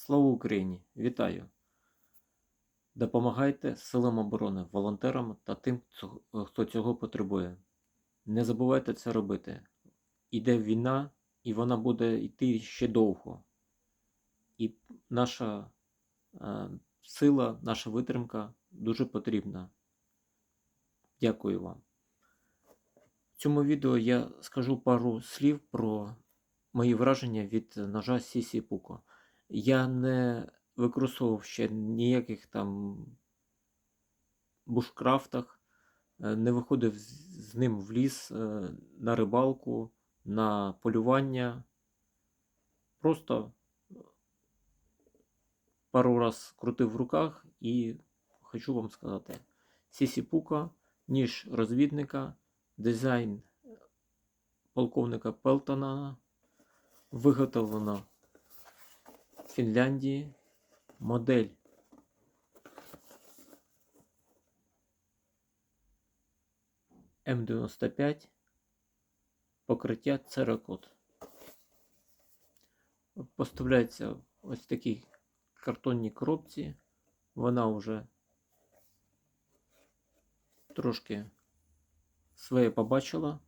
Слава Україні! Вітаю! Допомагайте силам оборони, волонтерам та тим, хто цього потребує. Не забувайте це робити. Іде війна, і вона буде йти ще довго. І наша е, сила, наша витримка дуже потрібна. Дякую вам. В цьому відео я скажу пару слів про мої враження від ножа Сісі Пуко. Я не використовував ще ніяких там бушкрафтах, е, не виходив з ним в ліс е, на рибалку, на полювання. Просто пару раз крутив в руках і хочу вам сказати: Сісі Пука, ніж розвідника, дизайн полковника Пелтона, виготовлено Фінляндії, модель М95, покриття Церакот. Поставляється ось в такій картонній коробці. Вона вже трошки своє побачила.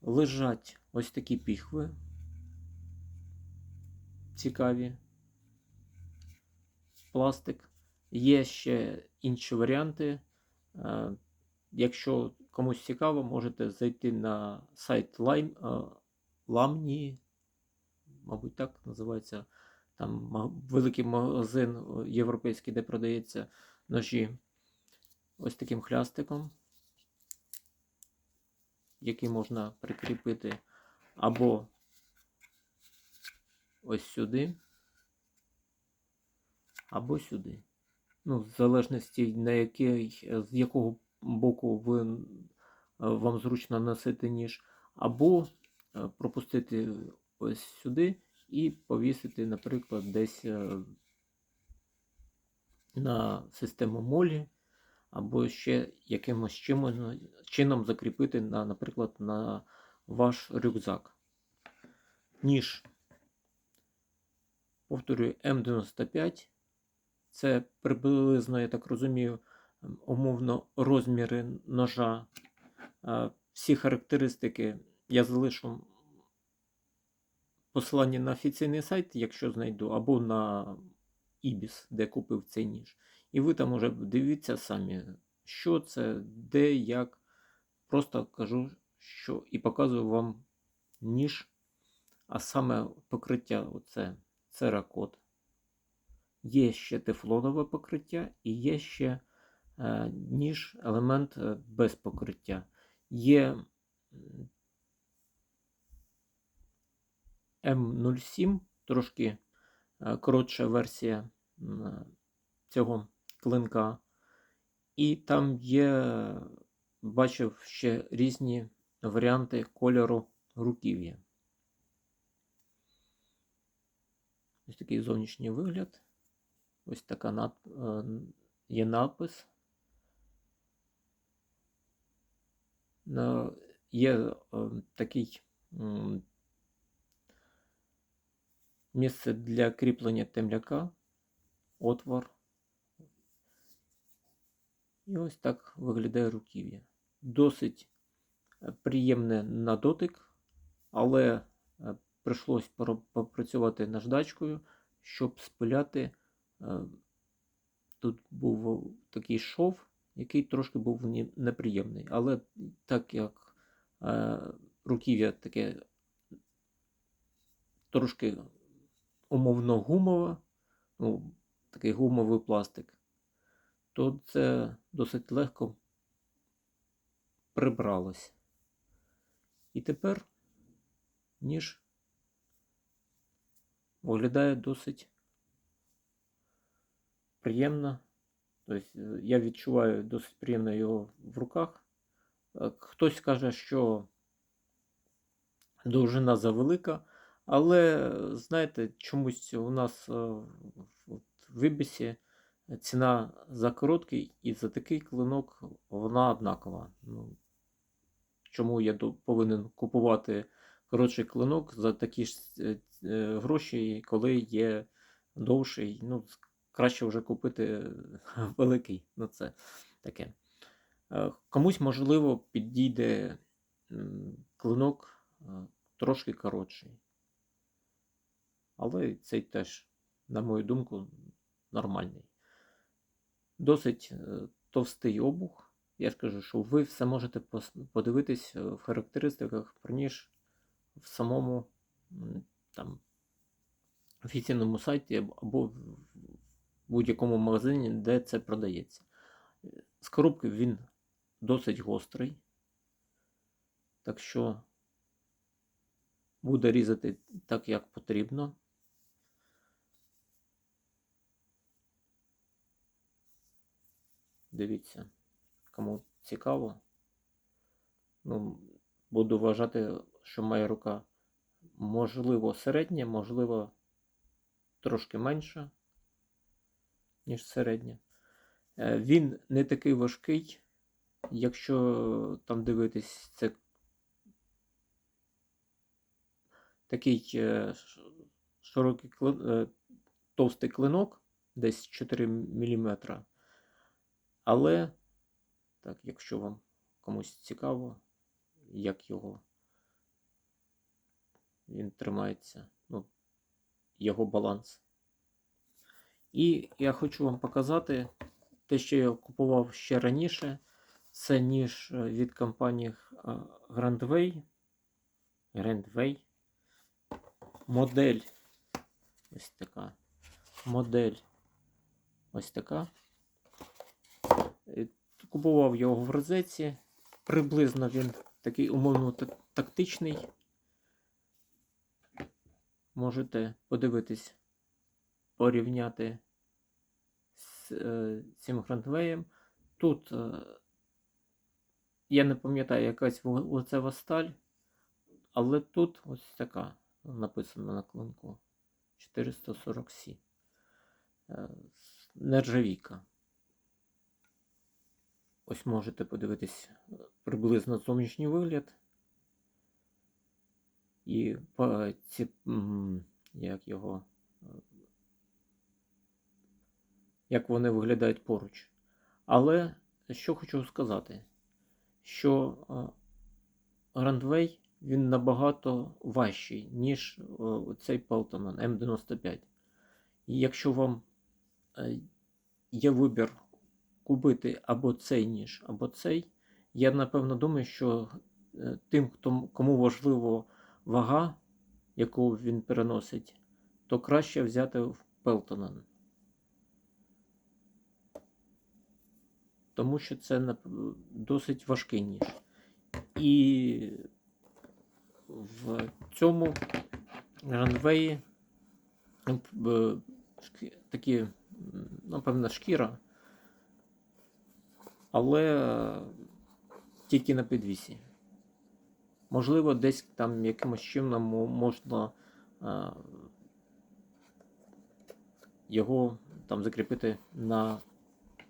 Лежать ось такі піхви. Цікаві. Пластик. Є ще інші варіанти. Е, Якщо комусь цікаво, можете зайти на сайт Lime, е, Lamni, мабуть, так називається. Там великий магазин е, європейський, де продається ножі ось таким хлястиком, який можна прикріпити або ось сюди, або сюди. Ну, в залежності на який, з якого боку ви, е, вам зручно носити ніж, або е, пропустити ось сюди і повісити, наприклад, десь е, на систему молі, або ще якимось чимось, чином закріпити, на, наприклад, на ваш рюкзак. Ніж, повторюю, М95. Це приблизно, я так розумію, умовно розміри ножа. Всі характеристики я залишу посилання на офіційний сайт, якщо знайду, або на Ibis, де купив цей ніж. І ви там уже дивіться самі, що це, де, як. Просто кажу, що і показую вам ніж, а саме покриття оце церакот. Є ще тефлонове покриття і є ще е, ніж, елемент е, без покриття. Є м, М07, трошки е, коротша версія цього клинка. І там є, бачив ще різні варіанти кольору руків'я. Ось такий зовнішній вигляд. Ось така над... е, є надпис. На- Є е, такий місце для кріплення темляка, отвор. І ось так виглядає руків'я. Досить е, приємне на дотик, але прийшлось попрацювати наждачкою, щоб спиляти. Е, Тут був такий шов, який трошки був неприємний. Але так як е, руків'я таке трошки умовно гумове, ну, такий гумовий пластик, то це досить легко прибралось. І тепер ніж виглядає досить приємно. Тобто е, я відчуваю досить приємно його в руках. Е, Хтось каже, що довжина завелика, але е, знаєте, чомусь у нас в- в Ібісі ціна за короткий і за такий клинок вона однакова. Ну, чому я повинен купувати коротший клинок за такі ж е, е, гроші, коли є довший. Ну, краще вже купити е, великий. Ну, це таке. Комусь, можливо, підійде клинок трошки коротший. Але цей теж, на мою думку, нормальний. Досить товстий обух. Я ж кажу, що ви все можете подивитись в характеристиках, ніж в самому там, офіційному сайті або- в будь-якому магазині, де це продається. З коробки він досить гострий. Так що буде різати так, як потрібно. Дивіться, кому цікаво. Ну, буду вважати, що моя рука можливо середня, можливо трошки менша, ніж середня. Е, Він не такий важкий, якщо там дивитись, це такий е, широкий е, товстий клинок, десь 4 мм. Але, так, якщо вам комусь цікаво, як його він тримається, ну, його баланс. І я хочу вам показати те, що я купував ще раніше. Це ніж е, від компанії е, Grandway. Grandway. Модель. Ось така. Модель. Ось така. Е, Купував його в розетці. Приблизно він такий умовно тактичний. Можете подивитись, порівняти з е, цим грандвеєм. Тут е, я не пам'ятаю якась ву- сталь, але тут ось така написана на клинку 440 c Е, Нержавійка. Ось можете подивитись е, приблизно зовнішній вигляд. І ці, як його, е, як вони виглядають поруч. Але що хочу сказати, що Грандвей він набагато важчий, ніж е, цей Peltonen М95. І якщо вам е, є вибір купити або цей ніж, або цей, я напевно думаю, що е, тим, хто, кому важливо вага, яку він переносить, то краще взяти в Peltonen. Тому що це досить важкий ніж. І в цьому ранвеї м, такі, напевно, шкіра, але е, тільки на підвісі. Можливо, десь там якимось чином мо- можна е, його там закріпити на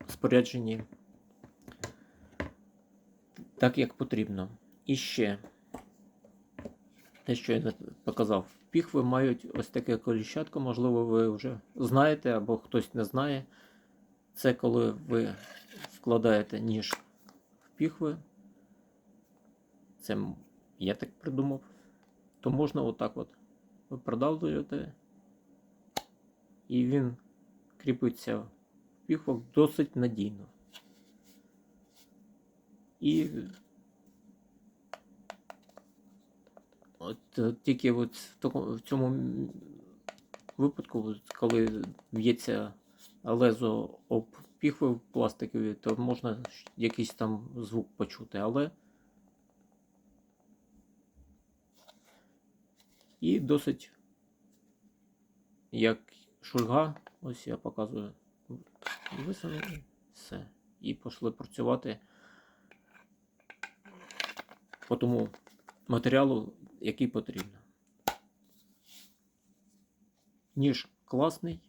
спорядженні так, як потрібно. І ще те, що я показав, піхви мають ось таке коліщатко, можливо, ви вже знаєте або хтось не знає. Це коли ви вкладаєте ніж в піхви. Це я так придумав. То можна отак от. Ви продавлюєте, і він кріпиться в піхвах досить надійно. І от е, тільки от в, такому, в цьому випадку, коли б'ється лезо об піхви пластикові, то можна якийсь там звук почути, але і досить як шульга, ось я показую, висунули, все. І пішли працювати по тому матеріалу, який потрібно. Ніж класний.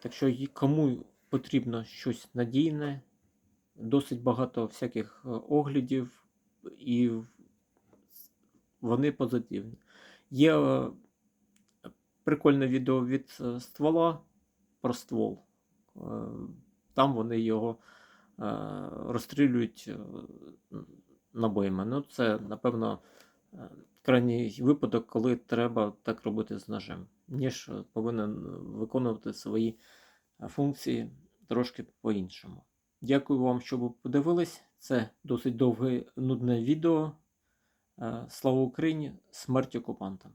Так що кому потрібно щось надійне, досить багато всяких е, оглядів і вони позитивні. Є е, прикольне відео від е, ствола про ствол. Там вони його розстрілюють набоями. Ну, це, напевно, крайній випадок, коли треба так робити з ножем, ніж повинен виконувати свої е, функції трошки по-іншому. Дякую вам, що ви подивились. Це досить довге нудне відео. Е, Слава Україні! Смерть окупантам!